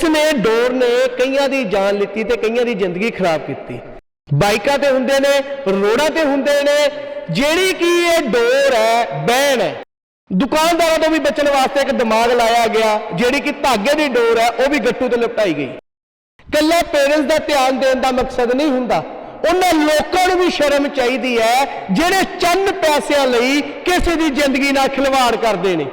ਇਸ ਨੇ, ਡੋਰ ਨੇ ਕਈਆਂ ਦੀ ਜਾਨ ਲਿੱਤੀ ਤੇ ਕਈਆਂ ਦੀ ਜ਼ਿੰਦਗੀ ਖਰਾਬ ਕੀਤੀ। ਬਾਈਕਾਂ ਤੇ ਹੁੰਦੇ ਨੇ, ਰੋਡਾਂ ਤੇ ਹੁੰਦੇ ਨੇ, ਜਿਹੜੀ ਕਿ ਇਹ ਡੋਰ ਹੈ ਬੈਨ ਹੈ। ਦੁਕਾਨਦਾਰਾਂ ਤੋਂ ਵੀ ਬਚਣ ਵਾਸਤੇ ਇੱਕ ਦਿਮਾਗ ਲਾਇਆ ਗਿਆ, ਜਿਹੜੀ ਕਿ ਧਾਗੇ ਦੀ ਡੋਰ ਹੈ, ਉਹ ਵੀ ਗੱਟੂ ਤੇ ਲਪਟਾਈ ਗਈ। ਕੱਲਾ ਪੇਰੈਂਟਸ ਦਾ ਧਿਆਨ ਦੇਣ ਦਾ ਮਕਸਦ ਨਹੀਂ ਹੁੰਦਾ। ਉਹਨਾਂ ਲੋਕਾਂ ਨੂੰ ਵੀ ਸ਼ਰਮ ਚਾਹੀਦੀ ਹੈ, ਜਿਹੜੇ ਚੰਨ ਪੈਸਿਆਂ ਲਈ ਕਿਸੇ ਦੀ ਜ਼ਿੰਦਗੀ ਨਾਲ ਖਿਲਵਾੜ ਕਰਦੇ ਨੇ।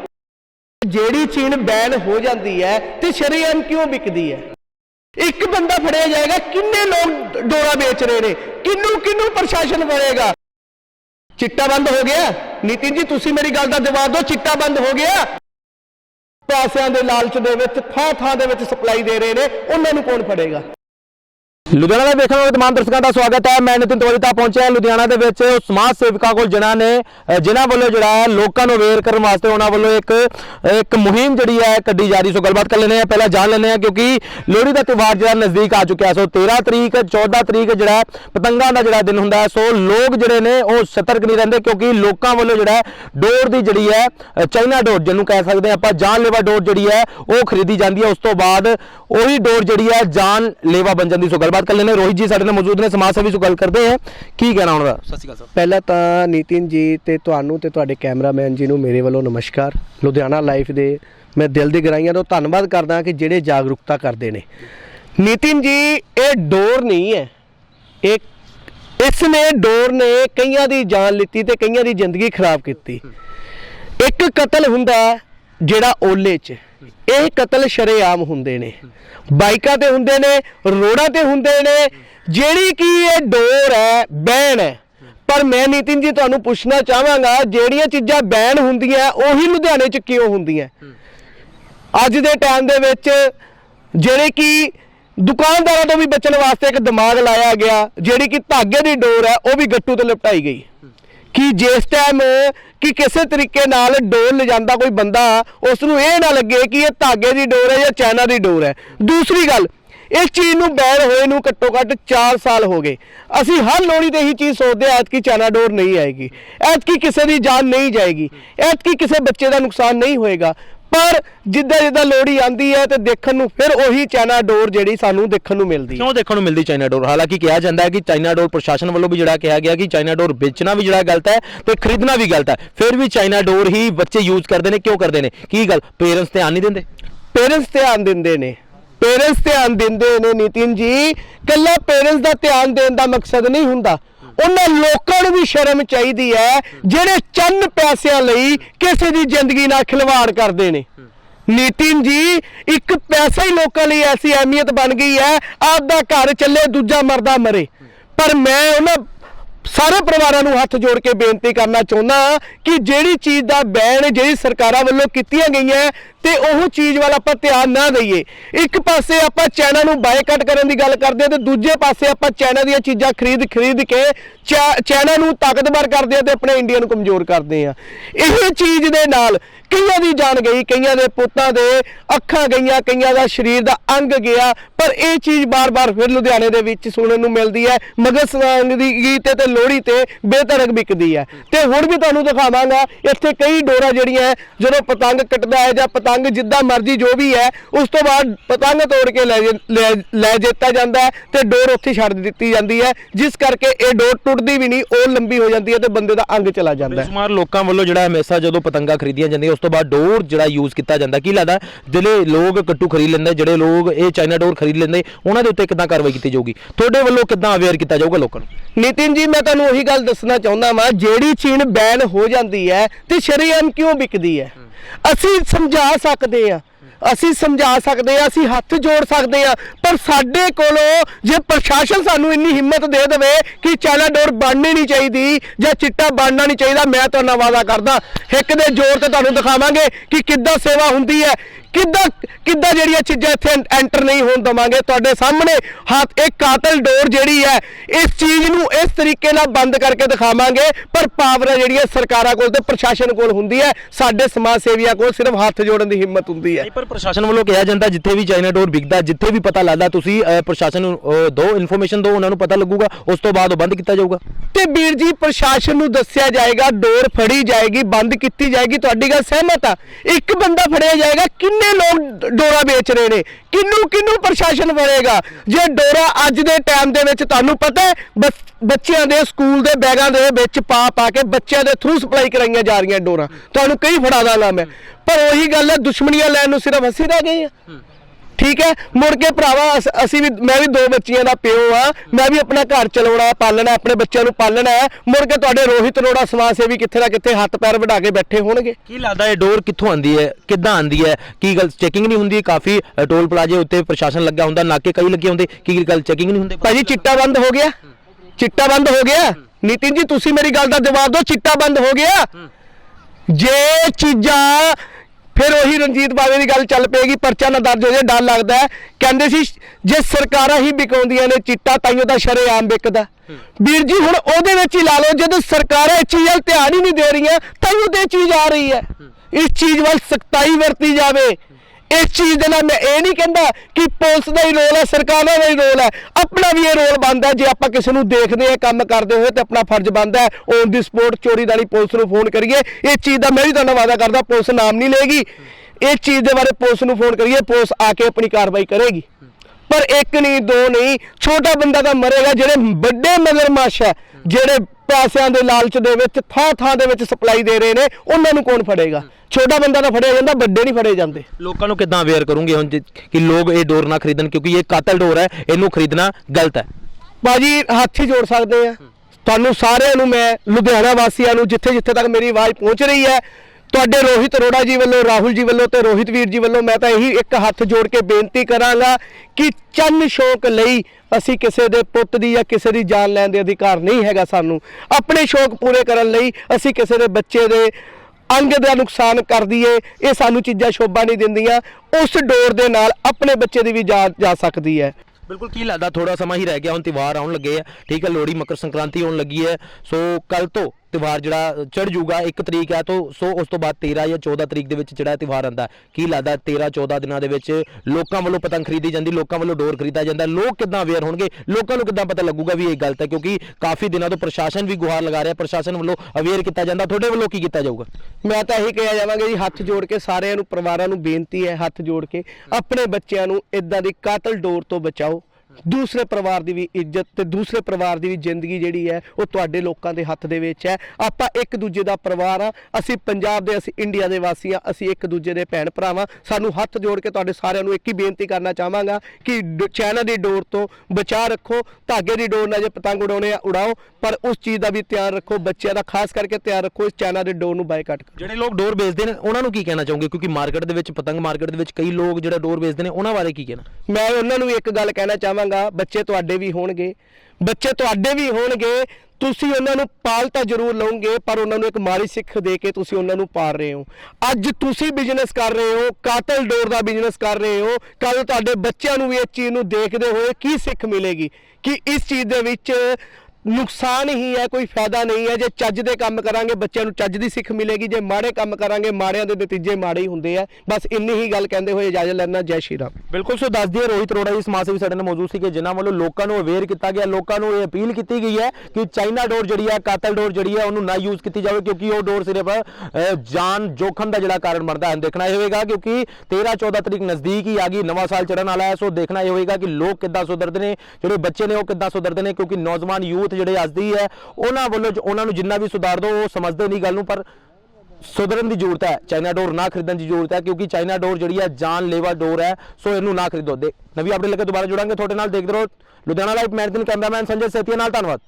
ਜਿਹੜੀ ਚੀਨ ਬੈਨ ਹੋ ਜਾਂਦੀ ਹੈ ਤੇ ਸ਼ਰੇਆਮ ਕਿਉਂ ਵਿਕਦੀ ਹੈ? ਇੱਕ ਬੰਦਾ ਫੜਿਆ ਜਾਏਗਾ, ਕਿੰਨੇ ਲੋਕ ਡੋਰਾ ਵੇਚ ਰਹੇ ਨੇ? ਕਿੰਨੂੰ ਕਿੰਨੂੰ ਪ੍ਰਸ਼ਾਸਨ ਫੜੇਗਾ? ਚਿੱਟਾ ਬੰਦ ਹੋ ਗਿਆ? ਨਿਤਿਨ ਜੀ, ਤੁਸੀਂ ਮੇਰੀ ਗੱਲ ਦਾ ਜਵਾਬ ਦਿਓ, ਚਿੱਟਾ ਬੰਦ ਹੋ ਗਿਆ? ਪੈਸਿਆਂ ਦੇ ਲਾਲਚ ਦੇ ਵਿੱਚ ਥਾਂ ਥਾਂ ਦੇ ਵਿੱਚ ਸਪਲਾਈ ਦੇ ਰਹੇ ਨੇ, ਉਹਨਾਂ ਨੂੰ ਕੌਣ ਫੜੇਗਾ? ਲੁਧਿਆਣਾ ਦੇ ਵੇਖਣ ਵਾਲੇ ਤਮਾਮ ਦਰਸ਼ਕਾਂ ਦਾ ਸਵਾਗਤ ਹੈ। ਮੈਂ ਨਿਤਿਨ ਤੋਲੀਤਾ ਪਹੁੰਚਿਆ ਲੁਧਿਆਣਾ ਦੇ ਵਿੱਚ। ਸਮਾਜ ਸੇਵਕਾਂ ਕੋਲ ਜਿਨ੍ਹਾਂ ਨੇ ਜਿਨ੍ਹਾਂ ਵੱਲੋਂ ਜਿਹੜਾ ਹੈ, ਲੋਕਾਂ ਨੂੰ ਅਵੇਅਰ ਕਰਨ ਵਾਸਤੇ ਉਹਨਾਂ ਵੱਲੋਂ ਇੱਕ ਇੱਕ ਮੁਹਿੰਮ ਜਿਹੜੀ ਹੈ, ਕੱਢੀ ਜਾ ਰਹੀ। ਸੋ ਗੱਲਬਾਤ ਕਰ ਲੈਂਦੇ ਆ ਪਹਿਲਾਂ ਜਾਣ ਲੈਂਦੇ ਆ ਕਿਉਂਕਿ ਲੋਹੜੀ ਦਾ ਤਿਉਹਾਰ ਜਿਹੜਾ ਨਜ਼ਦੀਕ ਆ ਚੁੱਕਿਆ। ਸੋ 13 ਤਰੀਕ 14 ਤਰੀਕ ਜਿਹੜਾ ਪਤੰਗਾਂ ਦਾ ਜਿਹੜਾ ਦਿਨ ਹੁੰਦਾ ਹੈ। ਸੋ ਲੋਕ ਜਿਹੜੇ ਨੇ, ਉਹ ਸਤਰਕ ਨਹੀਂ ਰਹਿੰਦੇ ਕਿਉਂਕਿ ਲੋਕਾਂ ਵੱਲੋਂ ਜਿਹੜਾ ਡੋਰ ਦੀ ਜਿਹੜੀ ਹੈ ਚਾਈਨਾ ਡੋਰ ਜਿਹਨੂੰ ਕਹਿ ਸਕਦੇ ਹਾਂ ਆਪਾਂ ਜਾਨਲੇਵਾ ਡੋਰ ਜਿਹੜੀ ਹੈ, ਉਹ ਖਰੀਦੀ ਜਾਂਦੀ ਹੈ। ਉਸ ਤੋਂ ਬਾਅਦ ਉਹੀ ਡੋਰ ਜਿਹੜੀ ਹੈ, ਜਾਨ ਲੇਵਾ ਬਣ ਜਾਂਦੀ। ਸੋ ਗੱਲਬਾਤ ਕਰ ਲੈਂਦੇ ਹਾਂ। ਰੋਹਿਤ ਜੀ ਸਾਡੇ ਨਾਲ ਮੌਜੂਦ ਨੇ ਸਮਾਜ ਸੇਵੀ ਸੋ ਗੱਲ ਕਰਦੇ ਆ ਕੀ ਕਹਿਣਾ ਉਹਨਾਂ ਦਾ? ਸਤਿ ਸ਼੍ਰੀ ਅਕਾਲ ਪਹਿਲਾਂ ਤਾਂ ਨਿਤਿਨ ਜੀ ਤੇ ਤੁਹਾਨੂੰ ਤੇ ਤੁਹਾਡੇ ਕੈਮਰਾਮੈਨ ਜੀ ਨੂੰ ਮੇਰੇ ਵੱਲੋਂ ਨਮਸਕਾਰ। ਲੁਧਿਆਣਾ ਲਾਈਫ ਦੇ ਮੈਂ ਦਿਲ ਦੀ ਗਹਿਰਾਈਆਂ ਤੋਂ ਧੰਨਵਾਦ ਕਰਦਾ ਕਿ ਜਿਹੜੇ ਜਾਗਰੂਕਤਾ ਕਰਦੇ ਨੇ। ਨਿਤਿਨ ਜੀ ਇਹ ਡੋਰ ਨਹੀਂ ਹੈ। ਇਹ ਇਸ ਨੇ ਡੋਰ ਨੇ ਕਈਆਂ ਦੀ ਜਾਨ ਲਿੱਤੀ ਤੇ ਕਈਆਂ ਦੀ ਜ਼ਿੰਦਗੀ ਖਰਾਬ ਕੀਤੀ। ਇੱਕ ਕਤਲ ਹੁੰਦਾ ਜਿਹੜਾ ਓਲੇ 'ਚ। ਇਹ ਕਤਲ ਸ਼ਰੇਆਮ ਹੁੰਦੇ ਨੇ। ਬਾਈਕਾਂ ਤੇ ਹੁੰਦੇ ਨੇ, ਰੋਡਾਂ ਤੇ ਹੁੰਦੇ ਨੇ। ਜਿਹੜੀ ਕਿ ਇਹ ਡੋਰ ਹੈ, ਬੈਨ ਹੈ। ਪਰ ਮੈਂ ਨਿਤਿਨ ਜੀ, ਤੁਹਾਨੂੰ ਪੁੱਛਣਾ ਚਾਹਾਂਗਾ, ਜਿਹੜੀਆਂ ਚੀਜ਼ਾਂ ਬੈਨ ਹੁੰਦੀਆਂ, ਉਹੀ ਲੁਧਿਆਣੇ 'ਚ ਕਿਉਂ ਹੁੰਦੀਆਂ? ਅੱਜ ਦੇ ਟਾਈਮ ਦੇ ਵਿੱਚ ਜਿਹੜੇ ਕਿ ਦੁਕਾਨਦਾਰਾਂ ਤੋਂ ਵੀ ਬਚਣ ਵਾਸਤੇ ਇੱਕ ਦਿਮਾਗ ਲਾਇਆ ਗਿਆ, ਜਿਹੜੀ ਕਿ ਧਾਗੇ ਦੀ ਡੋਰ ਹੈ, ਉਹ ਵੀ ਗੱਟੂ ਤੇ ਲਪਟਾਈ ਗਈ। ਕਿ ਜਿਸ ਟਾਈਮ ਕਿ ਕਿਸੇ ਤਰੀਕੇ ਨਾਲ ਡੋਰ ਲਿਜਾਂਦਾ ਕੋਈ ਬੰਦਾ ਉਸ ਨੂੰ ਇਹ ਨਾ ਲੱਗੇ ਕਿ ਇਹ ਧਾਗੇ ਦੀ ਡੋਰ ਹੈ ਜਾਂ ਚਾਈਨਾ ਦੀ ਡੋਰ ਹੈ। ਦੂਸਰੀ ਗੱਲ, ਇਸ ਚੀਜ਼ ਨੂੰ ਬੈਨ ਹੋਏ ਨੂੰ ਘੱਟੋ ਘੱਟ 4 ਸਾਲ ਹੋ ਗਏ। ਅਸੀਂ ਹਰ ਲੋੜੀ ਤੇ ਹੀ ਚੀਜ਼ ਸੋਚਦੇ ਹਾਂ ਕਿ ਚਾਈਨਾ ਡੋਰ ਨਹੀਂ ਆਏਗੀ। ਐਤਕੀ ਕਿਸੇ ਦੀ ਜਾਨ ਨਹੀਂ ਜਾਏਗੀ। ਐਤਕੀ ਕਿਸੇ ਬੱਚੇ ਦਾ ਨੁਕਸਾਨ ਨਹੀਂ ਹੋਏਗਾ। ਪਰ ਜਿੱਦਾਂ ਜਿੱਦਾਂ ਲੋੜੀ ਆਂਦੀ ਹੈ ਤੇ ਦੇਖਣ ਨੂੰ ਫਿਰ ਉਹੀ ਚਾਈਨਾ ਡੋਰ ਜਿਹੜੀ ਸਾਨੂੰ ਦੇਖਣ ਨੂੰ ਮਿਲਦੀ ਹੈ। ਕਿਉਂ ਦੇਖਣ ਨੂੰ ਮਿਲਦੀ ਚਾਈਨਾ ਡੋਰ? ਹਾਲਾਂਕਿ ਕਿਹਾ ਜਾਂਦਾ ਹੈ ਕਿ ਚਾਈਨਾ ਡੋਰ ਪ੍ਰਸ਼ਾਸਨ ਵੱਲੋਂ ਵੀ ਜਿਹੜਾ ਕਿਹਾ ਗਿਆ ਕਿ ਚਾਈਨਾ ਡੋਰ ਵੇਚਣਾ ਵੀ ਜਿਹੜਾ ਗਲਤ ਹੈ ਤੇ ਖਰੀਦਣਾ ਵੀ ਗਲਤ ਹੈ। ਫਿਰ ਵੀ ਚਾਈਨਾ ਡੋਰ ਹੀ ਬੱਚੇ ਯੂਜ਼ ਕਰਦੇ ਨੇ ਕਿਉਂ ਕਰਦੇ ਨੇ? ਕੀ ਗੱਲ? ਪੇਰੈਂਟਸ ਧਿਆਨ ਨਹੀਂ ਦਿੰਦੇ? ਪੇਰੈਂਟਸ ਧਿਆਨ ਦਿੰਦੇ ਨੇ। ਪੇਰੈਂਟਸ ਧਿਆਨ ਦਿੰਦੇ ਨੇ ਨਿਤਿਨ ਜੀ। ਕੱਲਾ ਪੇਰੈਂਟਸ ਦਾ ਧਿਆਨ ਦੇਣ ਦਾ ਮਕਸਦ ਨਹੀਂ ਹੁੰਦਾ। ਉਹਨਾਂ ਲੋਕਾਂ ਨੂੰ ਵੀ ਸ਼ਰਮ ਚਾਹੀਦੀ ਹੈ, ਜਿਹੜੇ ਚੰਨ ਪੈਸਿਆਂ ਲਈ ਕਿਸੇ ਦੀ ਜ਼ਿੰਦਗੀ ਨਾਲ ਖਿਲਵਾੜ ਕਰਦੇ ਨੇ। ਨੀਤਿਨ ਜੀ, ਇੱਕ ਪੈਸਾ ਹੀ ਲੋਕਾਂ ਲਈ ਐਸੀ ਅਹਿਮੀਅਤ ਬਣ ਗਈ ਹੈ, ਆਪਦਾ ਘਰ ਚੱਲੇ, ਦੂਜਾ ਮਰਦਾ ਮਰੇ। ਪਰ ਮੈਂ ਉਹਨਾਂ ਸਾਰੇ ਪਰਿਵਾਰਾਂ ਨੂੰ ਹੱਥ ਜੋੜ ਕੇ ਬੇਨਤੀ ਕਰਨਾ ਚਾਹੁੰਦਾ ਕਿ ਜਿਹੜੀ ਚੀਜ਼ ਦਾ ਬੈਨ ਜਿਹੜੀ ਸਰਕਾਰਾਂ ਵੱਲੋਂ ਕੀਤੀਆਂ ਗਈਆਂ ਤੇ ਉਹ ਚੀਜ਼ ਵੱਲ ਆਪਾਂ ਧਿਆਨ ਨਾ ਦਈਏ। ਇੱਕ ਪਾਸੇ ਆਪਾਂ ਚਾਈਨਾ ਨੂੰ ਬਾਈਕਾਟ ਕਰਨ ਦੀ ਗੱਲ ਕਰਦੇ ਹਾਂ ਤੇ ਦੂਜੇ ਪਾਸੇ ਆਪਾਂ ਚਾਈਨਾ ਦੀਆਂ ਚੀਜ਼ਾਂ ਖਰੀਦ ਖਰੀਦ ਕੇ ਚਾ- ਚਾਈਨਾ ਨੂੰ ਤਾਕਤਵਰ ਕਰਦੇ ਆ ਤੇ ਆਪਣੇ ਇੰਡੀਆ ਨੂੰ ਕਮਜ਼ੋਰ ਕਰਦੇ ਆ। ਇਹ ਚੀਜ਼ ਦੇ ਨਾਲ ਕਈਆਂ ਦੀ ਜਾਨ ਗਈ, ਕਈਆਂ ਦੇ ਪੁੱਤਾਂ ਦੇ ਅੱਖਾਂ ਗਈਆਂ, ਕਈਆਂ ਦਾ ਸਰੀਰ ਦਾ ਅੰਗ ਗਿਆ, ਪਰ ਇਹ ਚੀਜ਼ ਬਾਰ-ਬਾਰ ਫਿਰ ਲੁਧਿਆਣੇ ਦੇ ਵਿੱਚ ਸੁਣਨ ਨੂੰ ਮਿਲਦੀ ਹੈ। ਮਗਰ ਸੰਗ ਦੀ ਗੀਤ ਤੇ ਲੋਹੜੀ ਤੇ ਬੇਧੜਕ ਵਿਕਦੀ ਹੈ। ਤੇ ਹੁਣ ਵੀ ਤੁਹਾਨੂੰ ਦਿਖਾਵਾਂਗਾ, ਇੱਥੇ ਕਈ ਡੋਰਾ ਜਿਹੜੀਆਂ ਜਦੋਂ ਪਤੰਗ ਕੱਟਦਾ ਹੈ ਜਾਂ ਪਤੰਗ ਜਿੱਦਾਂ ਮਰਜ਼ੀ ਜੋ ਵੀ ਹੈ ਉਸ ਤੋਂ ਬਾਅਦ ਪਤੰਗ ਤੋੜ ਕੇ ਲੈ ਲੈ ਦਿੱਤਾ ਜਾਂਦਾ ਹੈ ਤੇ ਡੋਰ ਉੱਥੇ ਛੱਡ ਦਿੱਤੀ ਜਾਂਦੀ ਹੈ ਜਿਸ ਕਰਕੇ ਇਹ ਡੋਰ ਟੁੱਟਦੀ ਵੀ ਨਹੀਂ ਉਹ ਲੰਬੀ ਹੋ ਜਾਂਦੀ ਹੈ ਤੇ ਬੰਦੇ ਦਾ ਅੰਗ ਚਲਾ ਜਾਂਦਾ ਹੈ। ਬੇਸ਼ੁਮਾਰ ਲੋਕਾਂ ਵੱਲੋਂ ਜਿਹੜਾ ਹਮੇਸ਼ਾ ਜਦੋਂ ਪਤੰਗਾ ਖਰੀਦੀਆਂ ਜਾਂਦੀਆਂ ਉਸ ਤੋਂ ਬਾਅਦ ਡੋਰ ਜਿਹੜਾ ਯੂਜ਼ ਕੀਤਾ ਜਾਂਦਾ ਕੀ ਲੱਗਦਾ ਜਿਹੜੇ ਲੋਕ ਕੱਟੂ ਖਰੀਦ ਲੈਂਦੇ ਜਿਹੜੇ ਲੋਕ ਇਹ ਚਾਈਨਾ ਡੋਰ ਖਰੀਦ ਲੈਂਦੇ ਉਹਨਾਂ ਦੇ ਉੱਤੇ ਕਿੱਦਾਂ ਕਾਰਵਾਈ ਕੀਤੀ ਜਾਊਗੀ? ਤੁਹਾਡੇ ਵੱਲੋਂ ਕਿੱਦਾਂ ਅਵੇਅਰ ਕੀਤਾ ਜਾਊਗਾ ਲੋਕਾਂ ਨੂੰ? ਨਿਤਿਨ ਜੀ ਮੈਂ ਤੁਹਾਨੂੰ ਉਹੀ ਗੱਲ ਦੱਸਣਾ ਚਾਹੁੰਦਾ ਵਾਂ ਜਿਹੜੀ ਚੀਜ਼ ਬੈਨ ਹੋ ਜਾਂਦੀ ਹੈ ਤੇ ਸ਼ਰੇਆਮ ਕਿਉਂ ਵਿਕਦੀ ਹੈ। ਅਸੀਂ ਸਮਝਾ ਸਕਦੇ ਆ। ਅਸੀਂ ਸਮਝਾ ਸਕਦੇ ਆ, ਅਸੀਂ ਹੱਥ ਜੋੜ ਸਕਦੇ ਆ, ਪਰ ਸਾਡੇ ਕੋਲੋਂ ਜੇ ਪ੍ਰਸ਼ਾਸਨ ਸਾਨੂੰ ਇੰਨੀ ਹਿੰਮਤ ਦੇ ਦੇਵੇ ਕਿ ਚਾਈਨਾ ਡੋਰ ਬਣਨੀ ਨਹੀਂ ਚਾਹੀਦੀ ਜਾਂ ਚਿੱਟਾ ਬਣਨਾ ਨਹੀਂ ਚਾਹੀਦਾ, ਮੈਂ ਤੁਹਾਨੂੰ ਵਾਅਦਾ ਕਰਦਾ। ਇੱਕ ਦੇ ਜ਼ੋਰ ਤੇ ਤੁਹਾਨੂੰ ਦਿਖਾਵਾਂਗੇ ਕਿ ਕਿੱਦਾਂ ਸੇਵਾ ਹੁੰਦੀ ਹੈ। ਕਿੱਦਾਂ ਕਿੱਦਾਂ ਜਿਹੜੀਆਂ ਚੀਜ਼ਾਂ ਇੱਥੇ ਐਂਟਰ ਨਹੀਂ ਹੋਣ ਦਵਾਂਗੇ? ਤੁਹਾਡੇ ਸਾਹਮਣੇ ਹੱਥ ਇੱਕ ਕਾਤਲ ਡੋਰ ਜਿਹੜੀ ਹੈ ਇਸ ਚੀਜ਼ ਨੂੰ ਇਸ ਤਰੀਕੇ ਨਾਲ ਬੰਦ ਕਰਕੇ ਦਿਖਾਵਾਂਗੇ। ਪਰ ਪਾਵਰ ਜਿਹੜੀ ਹੈ ਸਰਕਾਰਾਂ ਕੋਲ ਤੇ ਪ੍ਰਸ਼ਾਸਨ ਕੋਲ ਹੁੰਦੀ ਹੈ ਸਾਡੇ ਸਮਾਜ ਸੇਵੀਆਂ ਕੋਲ ਸਿਰਫ ਹੱਥ ਜੋੜਨ ਦੀ ਹਿੰਮਤ ਹੁੰਦੀ ਹੈ। ਪਰ ਪ੍ਰਸ਼ਾਸਨ ਵੱਲੋਂ ਕਿਹਾ ਜਾਂਦਾ ਜਿੱਥੇ ਵੀ ਚਾਈਨਾ ਡੋਰ ਵਿਕਦਾ ਜਿੱਥੇ ਵੀ ਪਤਾ ਲੱਗਦਾ ਤੁਸੀਂ ਪ੍ਰਸ਼ਾਸਨ ਨੂੰ ਦਿਓ ਇਨਫੋਰਮੇਸ਼ਨ ਦਿਓ ਉਹਨਾਂ ਨੂੰ ਪਤਾ ਲੱਗੂਗਾ ਉਸ ਤੋਂ ਬਾਅਦ ਉਹ ਬੰਦ ਕੀਤਾ ਜਾਊਗਾ। ਤੇ ਵੀਰ ਜੀ ਪ੍ਰਸ਼ਾਸਨ ਨੂੰ ਦੱਸਿਆ ਜਾਏਗਾ ਡੋਰ ਫੜੀ ਜਾਏਗੀ ਬੰਦ ਕੀਤੀ ਜਾਏਗੀ ਤੁਹਾਡੀ ਗੱਲ ਸਹਿਮਤ ਆ? ਇੱਕ ਬੰਦਾ ਫੜਿਆ ਜਾਏਗਾ ਕਿੰਨੇ ਕਿੰਨੇ ਲੋਕ ਡੋਰਾ ਵੇਚ ਰਹੇ ਨੇ? ਕਿੰਨੂੰ ਕਿੰਨੂੰ ਪ੍ਰਸ਼ਾਸਨ ਫੜੇਗਾ ਜੇ ਡੋਰਾ ਅੱਜ ਦੇ ਟਾਈਮ ਦੇ ਵਿੱਚ ਤੁਹਾਨੂੰ ਪਤਾ ਹੈ ਬੱਚਿਆਂ ਦੇ ਸਕੂਲ ਦੇ ਬੈਗਾਂ ਦੇ ਵਿੱਚ ਪਾ ਪਾ ਕੇ ਬੱਚਿਆਂ ਦੇ ਥਰੂ ਸਪਲਾਈ ਕਰਾਈਆਂ ਜਾ ਰਹੀਆਂ ਡੋਰਾ। ਤੁਹਾਨੂੰ ਕਈ ਫੜਾ ਦਾਂਗਾ ਮੈਂ ਪਰ ਉਹੀ ਗੱਲ ਹੈ, ਦੁਸ਼ਮਣੀਆਂ ਲੈਣ ਨੂੰ ਸਿਰਫ ਅਸੀਂ ਰਹਿ ਗਏ ਆ ਠੀਕ ਹੈ? ਮੁੜ ਕੇ ਭਰਾਵਾ ਅਸ- ਅਸੀਂ ਵੀ ਮੈਂ ਵੀ ਦੋ ਬੱਚੀਆਂ ਦਾ ਪਿਓ ਆ। ਮੈਂ ਵੀ ਆਪਣਾ ਘਰ ਚਲਾਉਣਾ ਪਾਲਣਾ ਆਪਣੇ ਬੱਚਿਆਂ ਨੂੰ ਪਾਲਣਾ ਹੈ। ਮੁੜ ਕੇ ਤੁਹਾਡੇ ਰੋਹਿਤ ਅਰੋੜਾ ਸਮਾਜ ਸੇਵੀ ਕਿੱਥੇ ਨਾ ਕਿੱਥੇ ਹੱਥ ਪੈਰ ਵਢਾ ਕੇ ਬੈਠੇ ਹੋਣਗੇ। ਕੀ ਲੱਗਦਾ ਇਹ ਡੋਰ ਕਿੱਥੋਂ ਆਂਦੀ ਹੈ? ਕਿੱਦਾਂ ਆਂਦੀ ਹੈ? ਕੀ ਗੱਲ ਚੈਕਿੰਗ ਨਹੀਂ ਹੁੰਦੀ? ਕਾਫੀ ਅ, ਟੋਲ ਪਲਾਜ਼ੇ ਉੱਤੇ ਪ੍ਰਸ਼ਾਸਨ ਲੱਗਾ ਹੁੰਦਾ ਨਾਕੇ ਕਈ ਲੱਗੇ ਹੁੰਦੇ। ਕੀ ਗੱਲ ਚੈਕਿੰਗ ਨਹੀਂ ਹੁੰਦੇ? ਭਾਜੀ ਚਿੱਟਾ ਬੰਦ ਹੋ ਗਿਆ। ਚਿੱਟਾ ਬੰਦ ਹੋ ਗਿਆ। ਨਿਤਿਨ ਜੀ ਤੁਸੀਂ ਮੇਰੀ ਗੱਲ ਦਾ ਜਵਾਬ ਦਿਓ ਚਿੱਟਾ ਬੰਦ ਹੋ ਗਿਆ। ਜੇ ਚੀਜ਼ਾਂ ਫਿਰ ਉਹੀ ਰਣਜੀਤ ਬਾਵੇ ਦੀ ਗੱਲ ਚੱਲ ਪਏਗੀ ਪਰਚਾ ਨਾ ਦਰਜ ਹੋ ਜਾਏ ਡਰ ਲੱਗਦਾ। ਕਹਿੰਦੇ ਸੀ ਜੇ ਸਰਕਾਰਾਂ ਹੀ ਵਿਕਾਉਂਦੀਆਂ ਨੇ ਚਿੱਟਾ ਤਾਈਓ ਦਾ ਸ਼ਰੇਆਮ ਵਿਕਦਾ। ਵੀਰ ਜੀ ਹੁਣ ਉਹਦੇ ਵਿੱਚ ਹੀ ਲਾ ਲਓ ਜਦੋਂ ਸਰਕਾਰਾਂ ਇਸ ਚੀਜ਼ ਵੱਲ ਧਿਆਨ ਹੀ ਨਹੀਂ ਦੇ ਰਹੀਆਂ ਤਾਈਓ ਤੇ ਇਹ ਚੀਜ਼ ਆ ਰਹੀ ਹੈ। ਇਸ ਚੀਜ਼ ਵੱਲ ਸਖਤਾਈ ਵਰਤੀ ਜਾਵੇ। ਇਸ ਚੀਜ਼ ਦੇ ਨਾਲ ਮੈਂ ਇਹ ਨਹੀਂ ਕਹਿੰਦਾ ਕਿ ਪੁਲਿਸ ਦਾ ਹੀ ਰੋਲ ਹੈ, ਸਰਕਾਰਾਂ ਦਾ ਹੀ ਰੋਲ ਹੈ। ਆਪਣਾ ਵੀ ਇਹ ਰੋਲ ਬਣਦਾ ਜੇ ਆਪਾਂ ਕਿਸੇ ਨੂੰ ਦੇਖਦੇ ਹਾਂ, ਕੰਮ ਕਰਦੇ ਹੋਏ ਤੇ ਆਪਣਾ ਫਰਜ਼ ਬਣਦਾ ਹੈ ਔਨ ਦੀ ਸਪੋਰਟ ਚੋਰੀ ਵਾਲੀ ਪੁਲਿਸ ਨੂੰ ਫੋਨ ਕਰੀਏ। ਇਸ ਚੀਜ਼ ਦਾ ਮੈਂ ਵੀ ਤੁਹਾਨੂੰ ਵਾਅਦਾ ਕਰਦਾ, ਪੁਲਿਸ ਨਾਮ ਨਹੀਂ ਲਏਗੀ। ਇਸ ਚੀਜ਼ ਦੇ ਬਾਰੇ ਪੁਲਿਸ ਨੂੰ ਫੋਨ ਕਰੀਏ, ਪੁਲਿਸ ਆ ਕੇ ਆਪਣੀ ਕਾਰਵਾਈ ਕਰੇਗੀ। ਪਰ ਇੱਕ ਨਹੀਂ ਦੋ ਨਹੀਂ ਛੋਟਾ ਬੰਦਾ ਤਾਂ ਮਰੇਗਾ ਜਿਹੜੇ ਵੱਡੇ ਮਗਰਮੱਛ ਹੈ ਜਿਹੜੇ ਪੈਸਿਆਂ ਦੇ ਲਾਲਚ ਦੇ ਵਿੱਚ ਥਾਂ ਥਾਂ ਦੇ ਵਿੱਚ ਸਪਲਾਈ ਦੇ ਰਹੇ ਨੇ ਉਹਨਾਂ ਨੂੰ ਕੌਣ ਫੜੇਗਾ? ਛੋਟਾ ਬੰਦਾ ਤਾਂ ਫੜਿਆ ਜਾਂਦਾ ਵੱਡੇ ਨਹੀਂ ਫੜੇ ਜਾਂਦੇ। ਲੋਕਾਂ ਨੂੰ ਕਿੱਦਾਂ ਅਵੇਅਰ ਕਰੋਗੇ ਹੁਣ ਜੇ- ਕਿ ਲੋਕ ਇਹ ਡੋਰ ਨਾ ਖਰੀਦਣ ਕਿਉਂਕਿ ਇਹ ਕਾਤਲ ਡੋਰ ਹੈ ਇਹਨੂੰ ਖਰੀਦਣਾ ਗਲਤ ਹੈ। ਬਾਜੀ ਹੱਥ ਹੀ ਜੋੜ ਸਕਦੇ ਆ। ਤੁਹਾਨੂੰ ਸਾਰਿਆਂ ਨੂੰ ਮੈਂ ਲੁਧਿਆਣਾ ਵਾਸੀਆਂ ਨੂੰ ਜਿੱਥੇ ਜਿੱਥੇ ਤੱਕ ਮੇਰੀ ਆਵਾਜ਼ ਪਹੁੰਚ ਰਹੀ ਹੈ ਤੁਹਾਡੇ ਰੋਹਿਤ ਅਰੋੜਾ ਜੀ ਵੱਲੋਂ, ਰਾਹੁਲ ਜੀ ਵੱਲੋਂ ਤੇ ਰੋਹਿਤ ਵੀਰ ਜੀ ਵੱਲੋਂ ਮੈਂ ਤਾਂ ਇਹੀ ਇੱਕ ਹੱਥ ਜੋੜ ਕੇ ਬੇਨਤੀ ਕਰਾਂਗਾ ਕਿ ਚੰਨ ਸ਼ੌਕ ਲਈ ਅਸੀਂ ਕਿਸੇ ਦੇ ਪੁੱਤ ਦੀ ਜਾਂ ਕਿਸੇ ਦੀ ਜਾਨ ਲੈਣ ਦੇ ਅਧਿਕਾਰ ਨਹੀਂ ਹੈਗਾ ਸਾਨੂੰ। ਆਪਣੇ ਸ਼ੌਕ ਪੂਰੇ ਕਰਨ ਲਈ ਅਸੀਂ ਕਿਸੇ ਦੇ ਬੱਚੇ ਦੇ ਅੰਗ ਦਾ ਨੁਕਸਾਨ ਕਰ ਦਈਏ, ਇਹ ਸਾਨੂੰ ਚੀਜ਼ਾਂ ਸ਼ੋਭਾ ਨਹੀਂ ਦਿੰਦੀਆਂ। ਉਸ ਡੋਰ ਦੇ ਨਾਲ ਆਪਣੇ ਬੱਚੇ ਦੀ ਵੀ ਜਾਨ ਜਾ ਸਕਦੀ ਹੈ। ਬਿਲਕੁਲ, ਕੀ ਲੱਗਦਾ? ਥੋੜਾ ਸਮਾਂ ਹੀ ਰਹਿ ਗਿਆ, ਹੁਣ ਤਿਵਾਰ ਆਉਣ ਲੱਗੇ ਆ। ਠੀਕ ਹੈ, ਲੋਹੜੀ, ਮਕਰ ਸੰਕ੍ਰਾਂਤੀ ਆਉਣ ਲੱਗੀ ਹੈ। ਸੋ ਕੱਲ ਤੋਂ ਤਿਵਾਰ ਜਿਹੜਾ ਚੜ ਜੂਗਾ 1 ਤਰੀਕ ਹੈ ਤੋਂ, ਸੋ ਉਸ ਤੋਂ ਬਾਅਦ 13 ਜਾਂ 14 ਤਰੀਕ ਦੇ ਵਿੱਚ ਜਿਹੜਾ ਤਿਵਾਰ ਆਂਦਾ ਕੀ ਲੱਗਦਾ 13 14 ਦਿਨਾਂ ਦੇ ਵਿੱਚ ਲੋਕਾਂ ਵੱਲੋਂ ਪਤੰਗ ਖਰੀਦੀ ਜਾਂਦੀ, ਲੋਕਾਂ ਵੱਲੋਂ ਡੋਰ ਖਰੀਦਾ ਜਾਂਦਾ, ਲੋਕ ਕਿੱਦਾਂ ਅਵੇਅਰ ਹੋਣਗੇ, ਲੋਕਾਂ ਨੂੰ ਕਿੱਦਾਂ ਪਤਾ ਲੱਗੂਗਾ ਵੀ ਇਹ ਗਲਤ ਹੈ? ਕਿਉਂਕਿ ਕਾਫੀ ਦਿਨਾਂ ਤੋਂ ਪ੍ਰਸ਼ਾਸਨ ਵੀ ਗੁਹਾਰ ਲਗਾ ਰਿਹਾ, ਪ੍ਰਸ਼ਾਸਨ ਵੱਲੋਂ ਅਵੇਅਰ ਕੀਤਾ ਜਾਂਦਾ, ਤੁਹਾਡੇ ਵੱਲੋਂ ਕੀ ਕੀਤਾ ਜਾਊਗਾ? ਮੈਂ ਤਾਂ ਇਹੀ ਕਿਹਾ ਜਾਵਾਂਗਾ ਜੀ, ਹੱਥ ਜੋੜ ਕੇ ਸਾਰਿਆਂ ਨੂੰ, ਪਰਿਵਾਰਾਂ ਨੂੰ ਬੇਨਤੀ ਹੈ ਹੱਥ ਜੋੜ ਕੇ, ਆਪਣੇ ਬੱਚਿਆਂ ਨੂੰ ਇਦਾਂ ਦੀ ਕਾਤਲ ਡੋਰ ਤੋਂ ਬਚਾਓ। ਦੂਸਰੇ ਪਰਿਵਾਰ ਦੀ ਵੀ ਇੱਜ਼ਤ ਤੇ ਦੂਸਰੇ ਪਰਿਵਾਰ ਦੀ ਵੀ ਜ਼ਿੰਦਗੀ ਜਿਹੜੀ ਹੈ ਉਹ ਤੁਹਾਡੇ ਲੋਕਾਂ ਦੇ ਹੱਥ ਦੇ ਵਿੱਚ ਹੈ। ਆਪਾਂ ਇੱਕ ਦੂਜੇ ਦਾ ਪਰਿਵਾਰ ਆ ਅਸੀਂ ਪੰਜਾਬ ਦੇ ਅਸੀਂ ਇੰਡੀਆ ਦੇ ਵਾਸੀ ਆ ਅਸੀਂ ਇੱਕ ਦੂਜੇ ਦੇ ਭੈਣ ਭਰਾਵਾਂ ਸਾਨੂੰ ਹੱਥ ਜੋੜ ਕੇ ਤੁਹਾਡੇ ਸਾਰਿਆਂ ਨੂੰ ਇੱਕ ਹੀ ਬੇਨਤੀ ਕਰਨਾ ਚਾਹਾਂਗਾ ਕਿ ਚਾਈਨਾ ਦੀ ਡੋਰ ਤੋਂ ਬਚਾ ਰੱਖੋ। ਧਾਗੇ ਦੀ ਡੋਰ ਨਾਲ ਜੇ ਪਤੰਗ ਉਡਾਉਣੇ ਆ ਉਡਾਓ। ਪਰ ਉਸ ਚੀਜ਼ ਦਾ ਵੀ ਧਿਆਨ ਰੱਖੋ। ਬੱਚਿਆਂ ਦਾ ਖਾਸ ਕਰਕੇ ਧਿਆਨ ਰੱਖੋ ਇਸ ਚਾਈਨਾ ਦੇ ਡੋਰ ਨੂੰ ਬਾਈਕਾਟ ਕਰੋ। ਜਿਹੜੇ ਲੋਕ ਡੋਰ ਵੇਚਦੇ ਨੇ ਉਹਨਾਂ ਨੂੰ ਕੀ ਕਹਿਣਾ ਚਾਹੋਗੇ? ਕਿਉਂਕਿ ਮਾਰਕੀਟ ਦੇ ਵਿੱਚ ਪਤੰਗ ਮਾਰਕੀਟ ਦੇ ਵਿੱਚ ਕਈ ਲੋਕ ਜਿਹੜਾ ਡੋਰ ਵੇਚਦੇ ਨੇ ਉਹਨਾਂ ਬਾਰੇ ਕੀ ਕਹਿਣਾ? ਮੈਂ ਉਹਨਾਂ ਨੂੰ ਇੱਕ ਗੱਲ ਕਹਿਣਾ ਚਾਹਾਂਗਾ ਬੱਚੇ ਤੁਹਾਡੇ ਵੀ ਹੋਣਗੇ। ਬੱਚੇ ਤੁਹਾਡੇ ਵੀ ਹੋਣਗੇ, ਤੁਸੀਂ ਉਹਨਾਂ ਨੂੰ ਪਾਲ ਤਾਂ ਜ਼ਰੂਰ ਲਓਗੇ, ਪਰ ਉਹਨਾਂ ਨੂੰ ਇੱਕ ਮਾੜੀ ਸਿੱਖ ਦੇ ਕੇ ਤੁਸੀਂ ਉਹਨਾਂ ਨੂੰ ਪਾਲ ਰਹੇ ਹੋ। ਅੱਜ ਤੁਸੀਂ ਬਿਜ਼ਨਸ ਕਰ ਰਹੇ ਹੋ, ਕਾਤਲ ਡੋਰ ਦਾ ਬਿਜ਼ਨਸ ਕਰ ਰਹੇ ਹੋ ਕੱਲ ਤੁਹਾਡੇ ਬੱਚਿਆਂ ਨੂੰ ਵੀ ਇਸ ਚੀਜ਼ ਨੂੰ ਦੇਖਦੇ ਹੋਏ ਕੀ ਸਿੱਖ ਮਿਲੇਗੀ? ਕਿ ਇਸ ਚੀਜ਼ ਦੇ ਵਿੱਚ ਨੁਕਸਾਨ ਹੀ ਹੈ ਕੋਈ ਫਾਇਦਾ ਨਹੀਂ ਹੈ। ਜੇ ਚੱਜ ਦੇ ਕੰਮ ਕਰਾਂਗੇ ਬੱਚਿਆਂ ਨੂੰ ਚੱਜ ਦੀ ਸਿੱਖ ਮਿਲੇਗੀ। ਜੇ ਮਾੜੇ ਕੰਮ ਕਰਾਂਗੇ ਮਾੜਿਆਂ ਦੇ ਨਤੀਜੇ ਮਾੜੇ ਹੀ ਹੁੰਦੇ ਆ। ਬਸ ਇੰਨੀ ਹੀ ਗੱਲ ਕਹਿੰਦੇ ਹੋਏ ਇਜਾਜ਼ਤ ਲੈਣਾ ਜੈ ਸ਼੍ਰੀ ਰਾਮ। ਬਿਲਕੁਲ ਸੋ ਦੱਸ ਦਈਏ ਰੋਹਿਤ ਅਰੋੜਾ ਜੀ ਸਮਾਜ ਸੇਵੀ ਸਾਡੇ ਨਾਲ ਮੌਜੂਦ ਸੀ ਕਿ ਜਿਨ੍ਹਾਂ ਵੱਲੋਂ ਲੋਕਾਂ ਨੂੰ ਅਵੇਅਰ ਕੀਤਾ ਗਿਆ ਲੋਕਾਂ ਨੂੰ ਇਹ ਅਪੀਲ ਕੀਤੀ ਗਈ ਹੈ ਕਿ ਚਾਈਨਾ ਡੋਰ ਜਿਹੜੀ ਹੈ ਕਾਤਲ ਡੋਰ ਜਿਹੜੀ ਹੈ ਉਹਨੂੰ ਨਾ ਯੂਜ਼ ਕੀਤੀ ਜਾਵੇ ਕਿਉਂਕਿ ਉਹ ਡੋਰ ਸਿਰਫ ਅਹ, ਜਾਨ ਜੋਖਮ ਦਾ ਜਿਹੜਾ ਕਾਰਨ ਬਣਦਾ ਹੈ। ਦੇਖਣਾ ਇਹ ਹੋਵੇਗਾ ਕਿਉਂਕਿ 13 14 ਤਰੀਕ ਨਜ਼ਦੀਕ ਹੀ ਆ ਗਈ ਨਵਾਂ ਸਾਲ ਚੜਨ ਵਾਲਾ ਹੈ। ਸੋ ਦੇਖਣਾ ਇਹ ਹੋਵੇਗਾ ਕਿ ਲੋਕ ਕਿੱਦਾਂ ਸੁਧਰਦੇ ਨੇ ਜਿਹੜੇ ਬੱਚੇ ਨੇ ਉਹ ਕਿੱਦਾਂ ਸੁਧਰਦੇ ਨੇ ਕਿਉਂਕਿ ਨੌਜਵਾਨ ਯੂਥ ਜਿਹੜੇ ਅੱਜ ਦੀ ਹੈ, ਉਹਨਾਂ ਵੱਲੋਂ ਉਹਨਾਂ ਨੂੰ ਜਿੰਨਾ ਵੀ ਸੁਧਾਰ ਦੋ, ਉਹ ਸਮਝਦੇ ਨਹੀਂ ਗੱਲ ਨੂੰ, ਪਰ ਸੁਧਰਨ ਦੀ ਜ਼ਰੂਰਤ ਹੈ। ਚਾਈਨਾ ਡੋਰ ਨਾ ਖਰੀਦਣ ਦੀ ਜ਼ਰੂਰਤ ਹੈ, ਕਿਉਂਕਿ ਚਾਈਨਾ ਡੋਰ ਜਿਹੜੀ ਹੈ ਜਾਨ ਲੇਵਾ ਡੋਰ ਹੈ, ਸੋ ਇਹਨੂੰ ਨਾ ਖਰੀਦੋ। ਦੇ ਨਵੀਂ ਅਪਡੇਟ ਲੈ ਕੇ ਦੁਬਾਰਾ ਜੁੜਾਂਗੇ। ਤੁਹਾਡੇ ਨਾਲ ਦੇਖਦੇ ਰਹੋ। Ludhiana live magazine cameraman Sanjay Setia ਨਾਲ, ਧੰਨਵਾਦ।